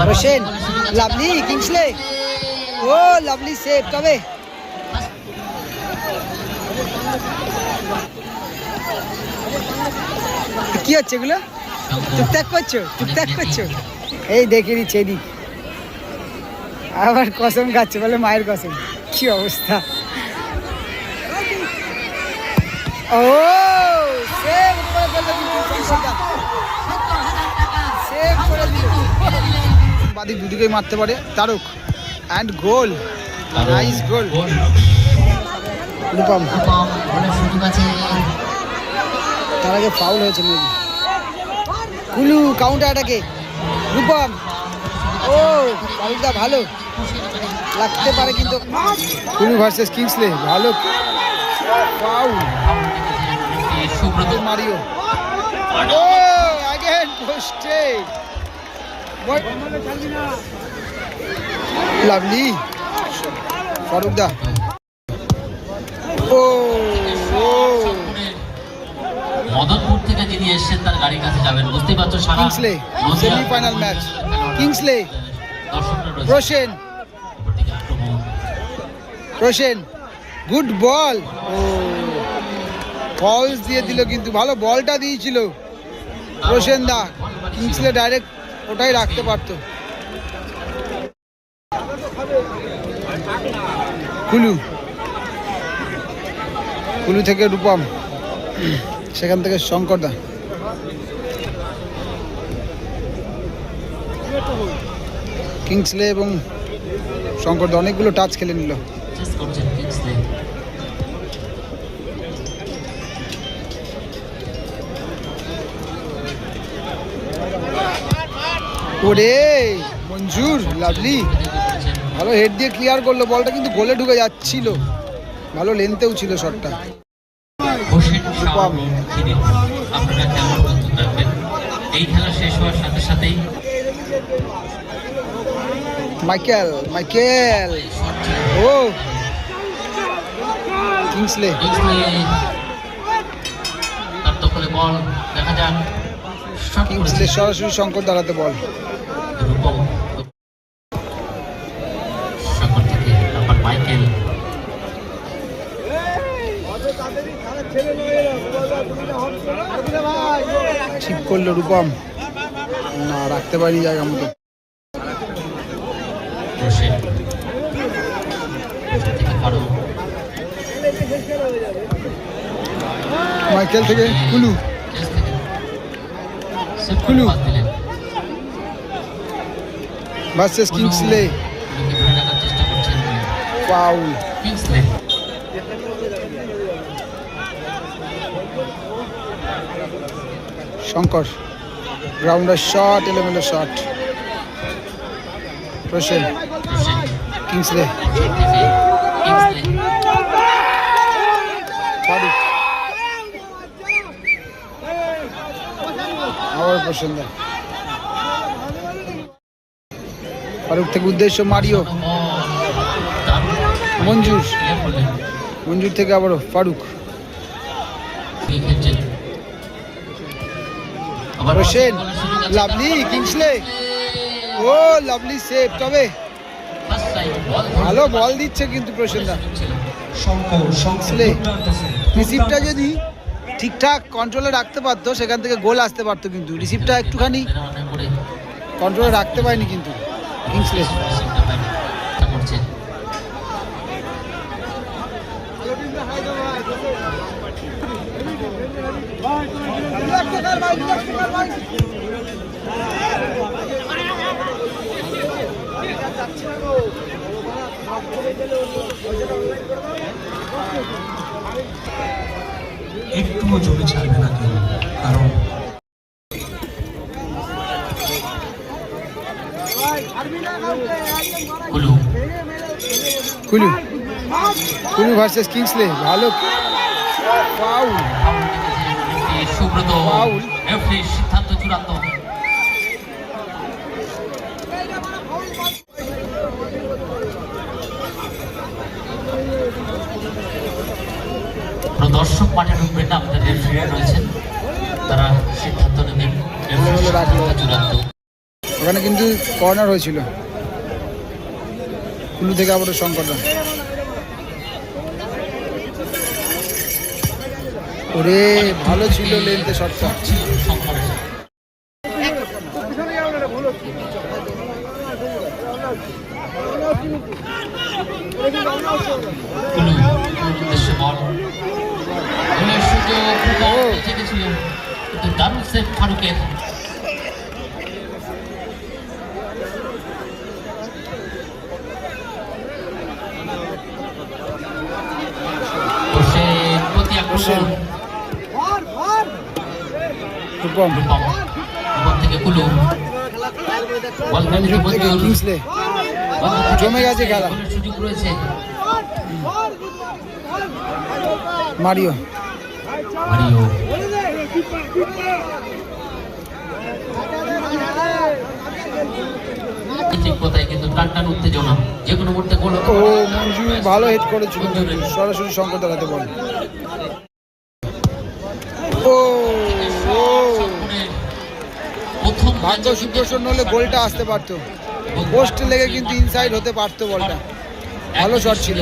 Roshan lovely, Kingsley. ও, lovely save তবে। কি হচ্ছে এগুলো? টুকটাক করছ? টুকটাক করছ? এই দেখে নিচ্ছে এদিক আবার কসম খাচ্ছে বলে মায়ের কসম। কি অবস্থা? ও। সেভ বাদিক দুদিকেই মারতে পারে। Tarak and goal nice goal. Rupam. তার আগে ফাউল হয়েছে মেবি কুলু কাউন্টার অ্যাটাকে রূপম। ও ফাউলটা ভালো। লাগতে পারে কিন্তু। কুলু ভার্সেস কিংসলে ভালো। ফাউল সুব্রত। মারিও। ও অ্যাগেন পোস্টে লাভলি। ফারুক দা। ও মদনপুর থেকে যিনি এসেছেন তার গাড়ির কাছে যাবেন। বুঝতেই পারছ সারা Kingsley semifinal match Kingsley. Roshan Roshan good ball ও ফলস দিয়ে দিল কিন্তু ভালো বলটা দিয়েছিল। রোশেন দা কিংসলে ডাইরেক্ট ওটাই রাখতে পারতো। কুলু। কুলু থেকে রূপম। সেখান থেকে শঙ্কর দা কিংসলে এবং শঙ্কর দা অনেকগুলো টাচ খেলে নিল। ওরে মঞ্জুর লাভলি। ভালো হেড দিয়ে ক্লিয়ার করল বলটা কিন্তু গোলে ঢুকে যাচ্ছিল। ভালো লেন্থেও ছিল শটটা এই খেলা শেষ হওয়ার সাথে সাথেই মাইকেল মাইকেল। ও। কিংসলে তার দখলে বল দেখা যাক। সরাসরি শঙ্কর দাঁড়াতে বল। ঠিক করল রূপম। না, রাখতে পারি জায়গা মতো। মাইকেল থেকে কুলু। সেভ করে পাস দিলেন। Versus Kingsley. চেষ্টা করছেন foul Kingsley. Shankar grounder shot এলোমেলো শট রোশেন কিংসলে। কিংসলে। আবার পছন্দ। ফারুক থেকে উদ্দেশ্য মারিও। মঞ্জুর। মঞ্জুর থেকে আবারও ফারুক। Roshan lovely Kingsley. ও লাভলি সেভ তবে ভালো বল দিচ্ছে কিন্তু প্রসেনদা। কিংসলে। রিসিভটা যদি ঠিকঠাক কন্ট্রোলে রাখতে পারতো, সেখান থেকে গোল আসতে পারতো কিন্তু। রিসিভটা একটুখানি কন্ট্রোলে রাখতে পারেনি কিন্তু। কিংসলে একটুও জমি ছাড়বে না কেউ কারণ কুলু। কুলু। কুলু ভার্সেস কিংসলে ভালো। ফাউল. রেফারি সিদ্ধান্ত চূড়ান্ত। দর্শক মাঠে ঢুকবেন না আমাদের রেফারিরা রয়েছেন। তারা সিদ্ধান্ত নেবেন চূড়ান্ত। ওখানে কিন্তু কর্নার হয়েছিল। কুলু থেকে আবার সংকট। ওরে ভালো ছিল লেনতে শটটা ছিল শঙ্করের কুলু কুলুর উদ্দেশ্যে বল গোলের সুযোগ রূপম বেঁচে গেছিল কিন্তু দারুণ সেফ ফারুকের হোসেন প্রতি আক্রমণ রূপম রূপম রূপম থেকে কুলু বল মঞ্জুর থেকে মঞ্জুর কিংসলে জমে গেছে খেলা। মারিও মারিও ঠিক কিন্তু টান টান উত্তেজনা। যে কোনো মুহূর্তে গোল ও পারে। ভালো হেড করেছিল। সরাসরি শঙ্করদার হাতে বল। ও ও। প্রথম ভাগ্য সুপ্রসন্ন হলে গোলটা আসতে পারতো। পোস্ট লেগে কিন্তু ইনসাইড হতে পারতো বলটা। ভালো শট ছিল।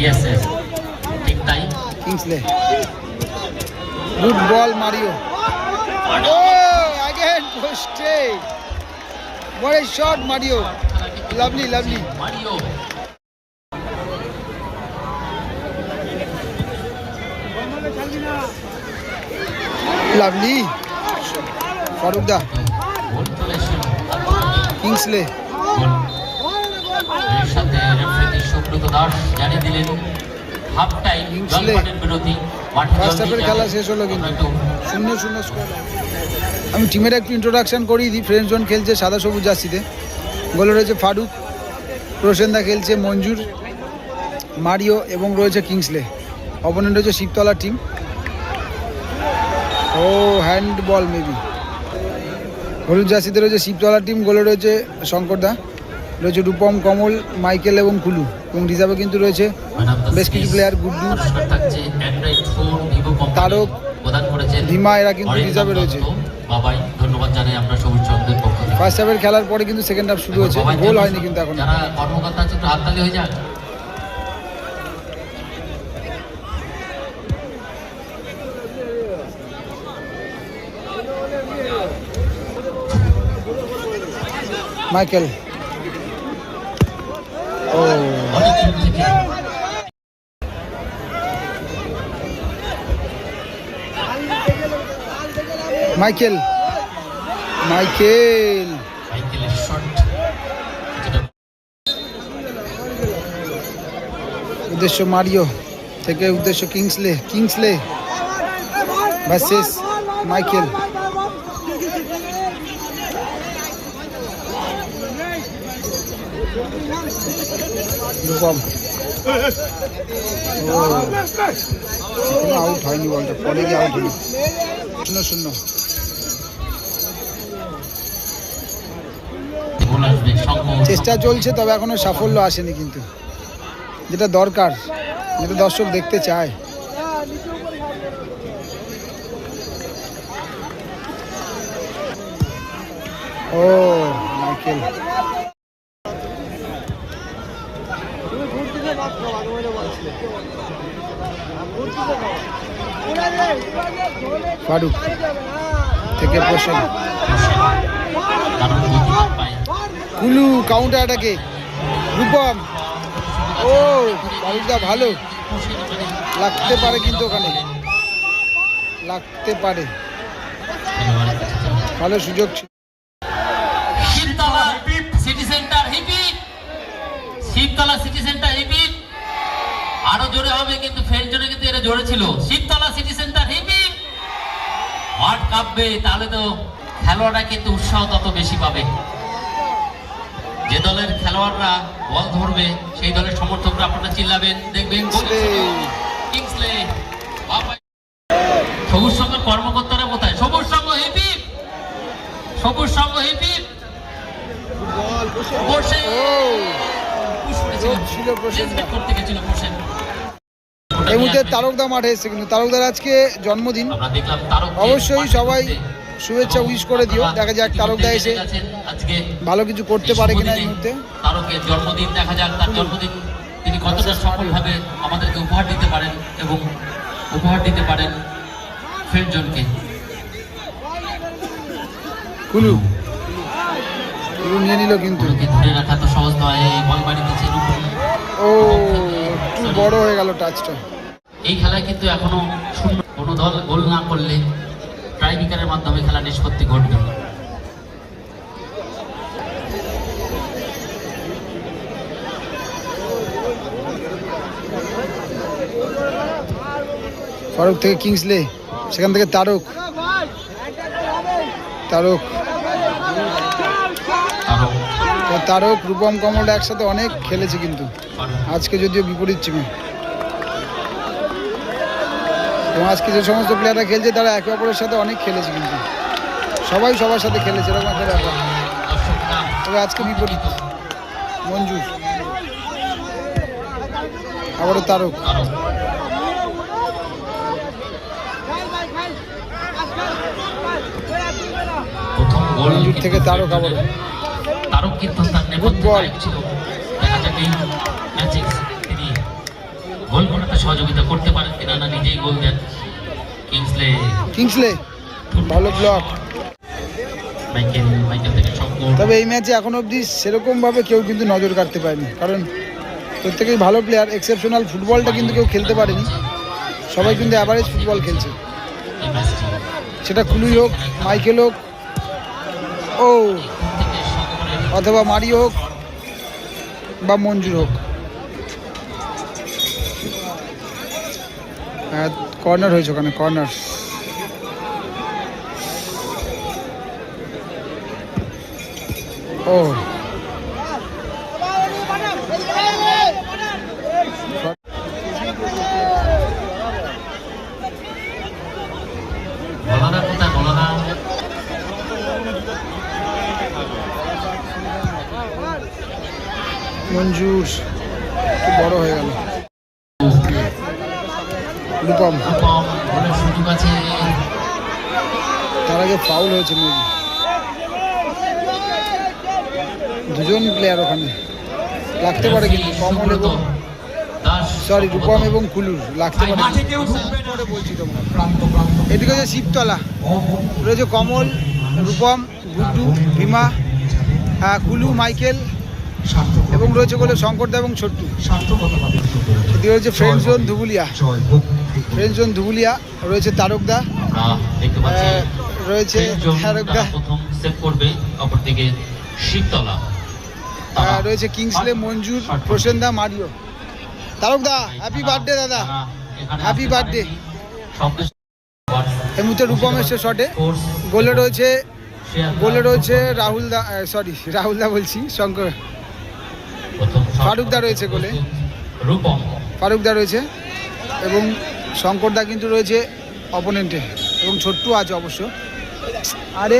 ইয়েস ইয়েস ঠিক তাই। Kingsley good ball Mario again পোস্টে বড় shot Mario lovely lovely Mario lovely Farooq da Kingsley সাথে রেফারি সুব্রত দাস জানিয়ে দিলেন হাফ টাইম কিংসলে। জলপানের বিরতি। ফার্স্ট খেলা শেষ হলো কিন্তু। শূন্য শূন্য স্কোর আমি টিমের একটু ইন্ট্রোডাকশন করিয়ে দিই। ফ্রেন্ড জোন খেলছে সাদা সবুজ জার্সিতে। গোলে রয়েছে ফারুক প্রসেনদা খেলছে মঞ্জুর মারিও এবং রয়েছে কিংসলে। অপোনেন্ট রয়েছে শিবতলা টিম ও হ্যান্ড বল মেবি হলুদ জার্সিতে রয়েছে শিবতলা টিম গোলে রয়েছে শঙ্করদা। রয়েছে রূপম কমল মাইকেল এবং কুলু। এবং রিজার্ভে কিন্তু রয়েছে। বেশ কিছু প্লেয়ার গুড্ডু, তারক, ভীমা এরা কিন্তু রিজার্ভে রয়েছে। বাবাই ধন্যবাদ জানাই আমরা সবুজ চন্দ্রের পক্ষ থেকে। ফার্স্ট হাফের খেলার পরে কিন্তু সেকেন্ড হাফ শুরু হয়েছে। গোল হয়নি কিন্তু এখন। যারা কর্মকর্তা আছে একটু হাততালি হয়ে যাক মাইকেল। ও। অনেক দূর থেকে মাইকেল। মাইকেল। মাইকেলের শট উদ্দেশ্য মারিও থেকে উদ্দেশ্য Kingsley Kingsley. Versus Michael. Rupam out হয়নি বলটা পরে গিয়ে আউট হলো শূন্য শূন্য চেষ্টা চলছে, তবে এখনও সাফল্য আসেনি কিন্তু। যেটা দরকার, যেটা দর্শক দেখতে চায়। ও, মাইকেল। ফারুক, থেকে পায় কুলু কাউন্টার অ্যাটাকে রূপম, ও ফারুকদা ভালো। লাগতে পারে কিন্তু ওখানে। লাগতে পারে। ভালো সুযোগ ছিল। সিটি সেন্টার হিপি শিবতলা সিটি সেন্টার হিপি আরও জোরে হবে কিন্তু ফের জোরে কিন্তু এটা জোরে ছিল। শিবতলা সিটি মাঠ কাঁপবে তাহলে তো খেলোয়াড়রা কিন্তু উৎসাহ তত বেশি পাবে। যে দলের খেলোয়াড়রা বল ধরবে সেই দলের সমর্থকরা আপনারা চিল্লাবেন দেখবেন কিংসলে সবুজ সংঘের কর্মকর্তারা কোথায়? সবুজ সংঘ হিপি সবুজ সংঘ হিপি বসে। করতে গেছিল প্রসেন। এই মুহূর্তে তারকদা মাঠে এসেছে কিন্তু তারকদার আজকে জন্মদিন। অবশ্যই সবাই শুভেচ্ছা উইশ করে দিও। দেখা যাক তারকদা এসে আজকে ভালো কিছু করতে পারে কিনা এই মুহূর্তে। তারকের জন্মদিন দেখা যাক তার জন্মদিন। তিনি কতটা সফলভাবে আমাদেরকে উপহার দিতে পারেন এবং উপহার দিতে পারেন ফ্রেন্ডজনকে কুলু। কুলু নিয়ে নিল কিন্তু। ধরে রাখা তো সহজ নয় এই বল বাড়ি দিচ্ছে রূপম। ও। বড় হয়ে গেল টাচটা এই খেলায় কিন্তু এখনও শূন্য। কোনো দল গোল না করলে ট্রাইবিকারের মাধ্যমে খেলা নিষ্পত্তি ঘটবে। ফারুক থেকে কিংসলে সেখান থেকে তারক। তারক। তারক, রূপম, কমল একসাথে অনেক খেলেছে কিন্তু। আজকে যদিও বিপরীত ছিল এবং আজকে যে সমস্ত প্লেয়াররা খেলছে, তারা একে অপরের সাথে অনেক খেলেছে কিন্তু। সবাই সবার সাথে খেলেছে, এরকম একটা ব্যাপার। তবে আজকে বিপরীত। মঞ্জুর আবারও তারক। মঞ্জুর থেকে তারক আবারও। তারক তার নেপথ্যে বল। নায়ক ছিল দেখা যাক এই ম্যাচে তিনি গোল করাতে সহযোগিতা করতে পারেন কিনা না নিজেই গোল দেন কিংসলে। কিংসলে ভালো ব্লক তবে এই ম্যাচে এখন অবধি সেরকমভাবে কেউ কিন্তু নজর কাটতে পারেনি কারণ প্রত্যেকেই ভালো প্লেয়ার এক্সেপশনাল ফুটবলটা কিন্তু কেউ খেলতে পারেনি। সবাই কিন্তু অ্যাভারেজ ফুটবল খেলছে। সেটা কুলুই হোক মাইকেল হোক ও অথবা মারি হোক বা মঞ্জুর হোক। কর্নার হয়েছে ওখানে কর্নার। ও। মঞ্জুর একটু বড় হয়ে গেল। রূপম তার আগে ফাউল হয়েছে মেবি দুজন প্লেয়ার ওখানে। লাগতে পারে কিন্তু কমল এবং সরি রূপম এবং কুলুর। লাগতে পারে বলছি এদিকে হচ্ছে শিবতলা। রয়েছে কমল, রূপম, গুড্ডু, ভীমা কুলু, মাইকেল। এবং রয়েছে বলে শঙ্করদা এবং ছোট্টু। এদিকে রয়েছে friend zone Dhubulia. Friend zone Dhubulia রয়েছে তারকদা। রয়েছে তারকদা। আহ, রয়েছে কিংসলে মঞ্জুর প্রসেনদা মারিও। তারকদা হ্যাপি বার্থডে দাদা। হ্যাপি বার্থডে এই মুহূর্তে রূপম এসছে শটে গোলে রয়েছে গোলে রয়েছে রাহুল দা সরি রাহুল দা বলছি শঙ্কর ফারুক দা রয়েছে গোলে। রূপম। ফারুক দা রয়েছে এবং শঙ্কর দা কিন্তু রয়েছে অপোনেন্টে এবং ছোট্টু আছে অবশ্য। আরে।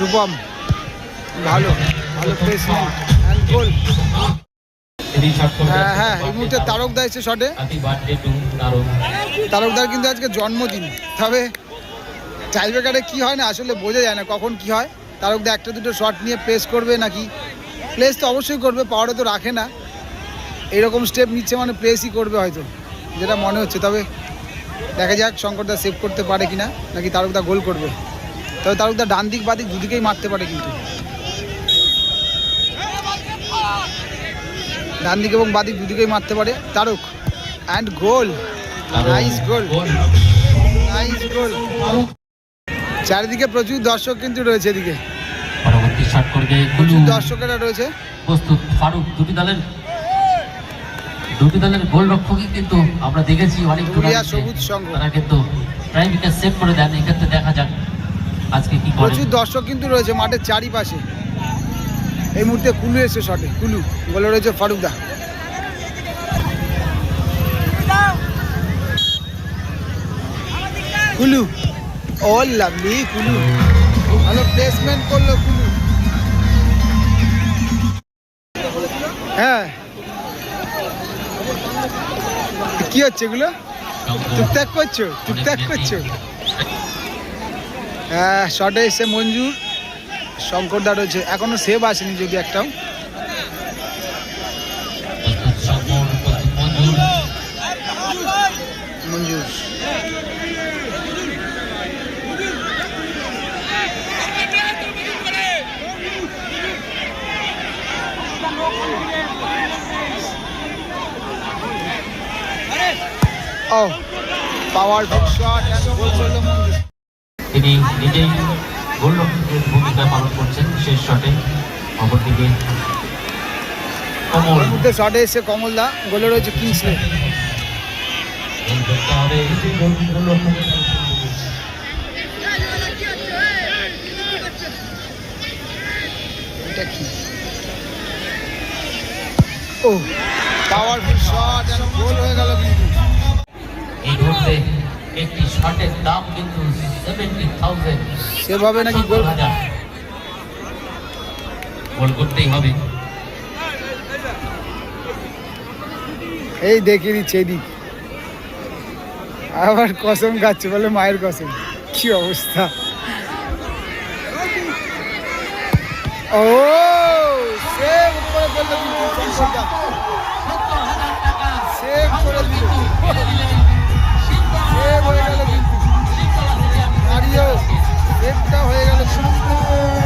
রূপম ভালো ভালো প্লেসমেন্ট অ্যান্ড গোল হ্যাঁ হ্যাঁ এই মুহূর্তে তারক দা এসছে শটে তারকদার কিন্তু আজকে জন্মদিন। তবে টাইব্রেকারে কি হয় না আসলে বোঝা যায় না কখন কি হয়। তারকদা একটা দুটো শট নিয়ে প্লেস করবে নাকি? প্লেস তো অবশ্যই করবে পাওয়ারে তো রাখে না। এরকম স্টেপ নিচ্ছে মানে প্লেসই করবে হয়তো যেটা মনে হচ্ছে। তবে দেখা যাক শঙ্করদা সেভ করতে পারে কিনা নাকি তারকদা গোল করবে। তবে তারকদা ডান দিক বাদিক দুদিকেই মারতে পারে কিন্তু। ডান দিক এবং বাদিক দুদিকেই মারতে পারে Tarak. And goal nice goal nice goal চারিদিকে প্রচুর দর্শক কিন্তু রয়েছে এদিকে। পরবর্তী শট করবে প্রচুর দর্শকেরা রয়েছে। প্রস্তুত ফারুক দুটি দলের দুটি দলের গোল রক্ষকই কিন্তু আমরা দেখেছি অনেক সবুজ সংঘ। তারা কিন্তু প্রায় উইকেট সেভ করে দেন এক্ষেত্রে দেখা যাক আজকে কি প্রচুর দর্শক কিন্তু রয়েছে মাঠের চারিপাশে। এই মুহূর্তে কুলু এসে শটে কুলু। বলে রয়েছে ফারুকদা। কুলু। ও ভালো প্লেসমেন্ট করল হ্যাঁ। কি হচ্ছে এগুলো? টুকটাক করছ? টুকটাক করছ? হ্যাঁ শটে এসে মঞ্জুর। শঙ্করদা রয়েছে। এখনও সেভ আসেনি যদি একটাও মঞ্জুর ও পাওয়ারফুল শট এন্ড গোল করল মঞ্জুর তিনি নিজেই গোলরক্ষকের ভূমিকা পালন করছেন শেষ শটে। অপরদিকে কমল। শটে এসে কমলদা গোলে রয়েছে কিংসলে। ও পাওয়ারফুল শট এন্ড গোল হয়ে গেল কিন্তু। এই মুহূর্তে একটি শটের দাম কিন্তু সেভেন্টি থাউজেন্ড সেভাবে নাকি গোল গোল করতেই হবে। এই দেখে দিচ্ছে এদিক। আবার কসম খাচ্ছে বলে মায়ের কসম। কি অবস্থা? ও সেভ করে কিন্তু সেভ করে দিল। সেভ হয়ে গেল কিন্তু হয়ে গেল সম্পূর্ণ।